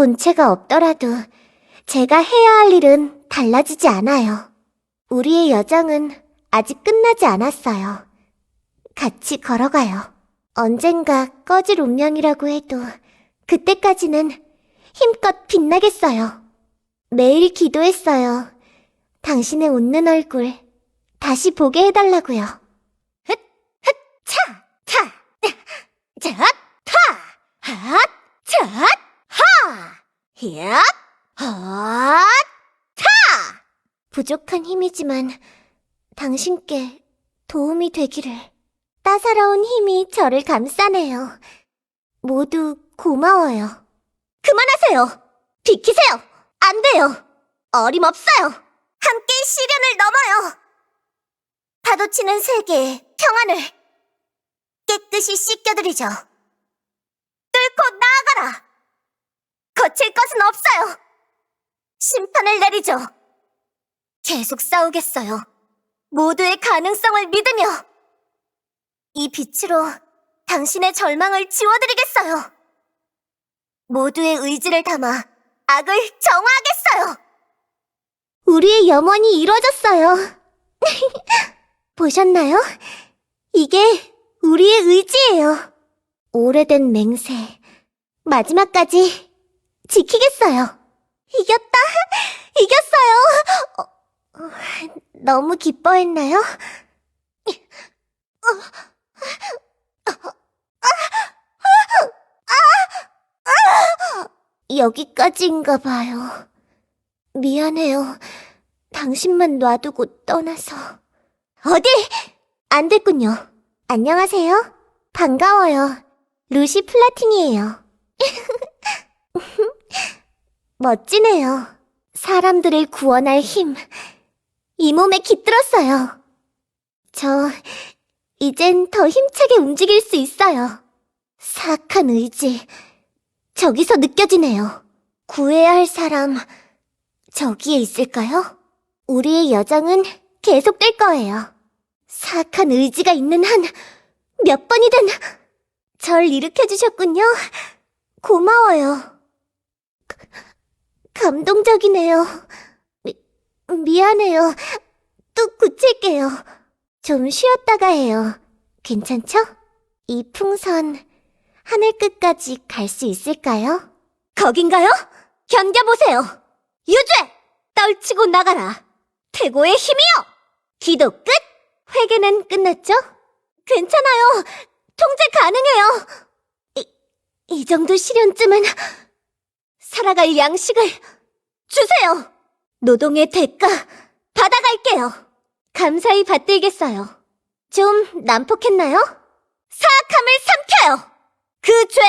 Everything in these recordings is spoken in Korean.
본체가 없더라도 제가 해야 할 일은 달라지지 않아요. 우리의 여정은 아직 끝나지 않았어요. 같이 걸어가요. 언젠가 꺼질 운명이라고 해도 그때까지는 힘껏 빛나겠어요. 매일 기도했어요. 당신의 웃는 얼굴 다시 보게 해달라고요. 흑, 흑, 차, 차, 자, 타, 핫, 차, 하, 야, 핫, 타! 부족한 힘이지만 당신께 도움이 되기를. 따사로운 힘이 저를 감싸네요. 모두 고마워요. 그만하세요! 비키세요! 안 돼요! 어림없어요! 함께 시련을 넘어요! 파도치는 세계의 평안을 깨끗이 씻겨드리죠. 뚫고 나아가라! 거칠 것은 없어요! 심판을 내리죠. 계속 싸우겠어요. 모두의 가능성을 믿으며 이 빛으로 당신의 절망을 지워드리겠어요. 모두의 의지를 담아 악을 정화하겠어요. 우리의 염원이 이루어졌어요. 보셨나요? 이게 우리의 의지예요. 오래된 맹세. 마지막까지 지키겠어요. 이겼다! 이겼어요! 어, 어, 너무 기뻐했나요? 여기까지인가 봐요. 미안해요. 당신만 놔두고 떠나서. 어디? 안 됐군요. 안녕하세요. 반가워요. 루시 플라틴이에요. 멋지네요. 사람들을 구원할 힘. 이 몸에 깃들었어요. 저, 이젠 더 힘차게 움직일 수 있어요. 사악한 의지. 저기서 느껴지네요. 구해야 할 사람, 저기에 있을까요? 우리의 여정은 계속될 거예요. 사악한 의지가 있는 한, 몇 번이든, 절 일으켜주셨군요. 고마워요. 감동적이네요. 미, 미안해요. 또 고칠게요. 좀 쉬었다가 해요. 괜찮죠? 이 풍선, 하늘 끝까지 갈 수 있을까요? 거긴가요? 견뎌보세요. 유죄! 떨치고 나가라. 태고의 힘이요! 기도 끝! 회개는 끝났죠? 괜찮아요. 통제 가능해요. 이, 이 정도 시련쯤은 살아갈 양식을 주세요. 노동의 대가 받아갈게요. 감사히 받들겠어요. 좀 난폭했나요? 사악함을 삼켜요. 그 죄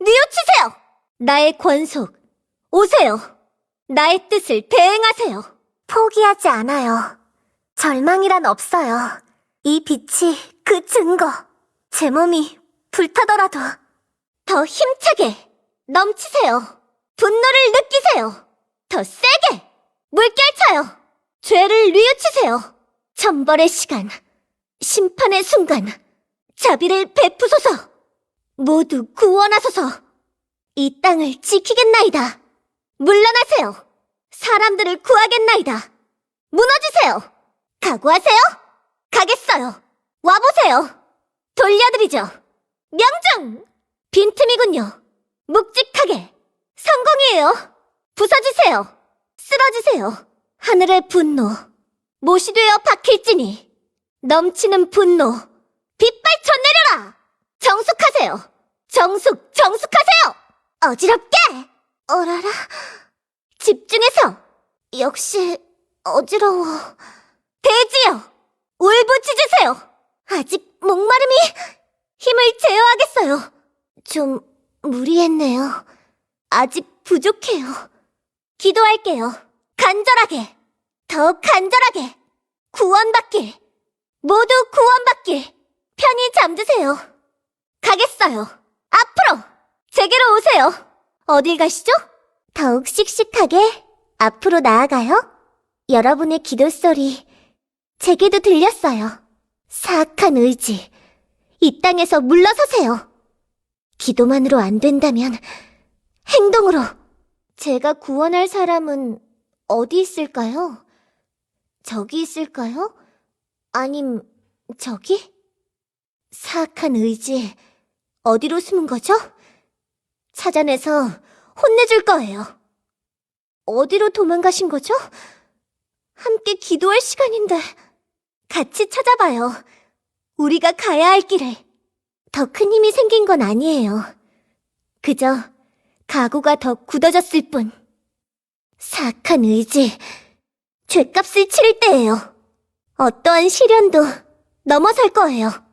뉘우치세요. 나의 권속 오세요. 나의 뜻을 대행하세요. 포기하지 않아요. 절망이란 없어요. 이 빛이 그 증거. 제 몸이 불타더라도 더 힘차게 넘치세요. 분노를 느끼세요. 더 세게 물결쳐요. 죄를 뉘우치세요. 천벌의 시간, 심판의 순간, 자비를 베푸소서. 모두 구원하소서. 이 땅을 지키겠나이다. 물러나세요. 사람들을 구하겠나이다. 무너지세요. 각오하세요. 가겠어요. 와보세요. 돌려드리죠. 명중! 빈틈이군요. 묵직하게. 성공이에요. 부서지세요. 쓰러지세요. 하늘의 분노. 못이 되어 박힐지니. 넘치는 분노. 빗발 쳐 내려라! 정숙하세요. 정숙, 정숙하세요! 어지럽게! 어라라. 집중해서. 역시, 어지러워. 돼지요! 울부짖으세요! 아직 목마름이 힘을 제어하겠어요. 좀 무리했네요. 아직 부족해요. 기도할게요. 간절하게. 더 간절하게. 구원받길. 모두 구원받길. 편히 잠드세요. 가겠어요. 앞으로! 제게로 오세요. 어딜 가시죠? 더욱 씩씩하게 앞으로 나아가요. 여러분의 기도 소리, 제게도 들렸어요. 사악한 의지, 이 땅에서 물러서세요. 기도만으로 안 된다면 행동으로 제가 구원할 사람은 어디 있을까요? 저기 있을까요? 아님, 저기? 사악한 의지, 어디로 숨은 거죠? 찾아내서 혼내줄 거예요. 어디로 도망가신 거죠? 함께 기도할 시간인데. 같이 찾아봐요. 우리가 가야 할 길을. 더 큰 힘이 생긴 건 아니에요. 그저 각오가 더 굳어졌을 뿐. 사악한 의지, 죄값을 치를 때예요. 어떠한 시련도 넘어설 거예요.